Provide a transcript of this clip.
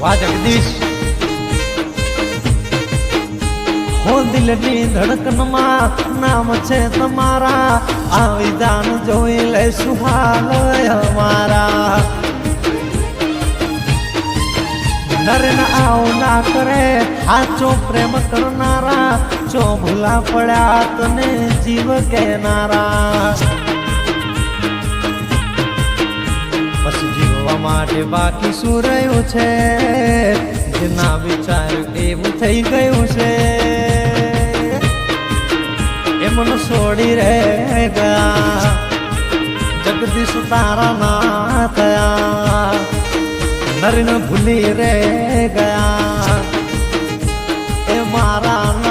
વાહ જગદીશ હો દિલની ધડકનમાં નામ છે તમારા આવી જાન જોઈ લે સુહાલ અમારા નરન આવના કરે. હાચો પ્રેમ કરનારા, જો ભૂલા પડ્યા તને જીવ કહેનારા. જીવવા માટે બાકી શું રહ્યું છે? જેના વિચાર એવું થઈ ગયું છે. એ છોડી રહે ગયા. જગદીશ તારા ના નરન ભૂલી રે ગયા. મારા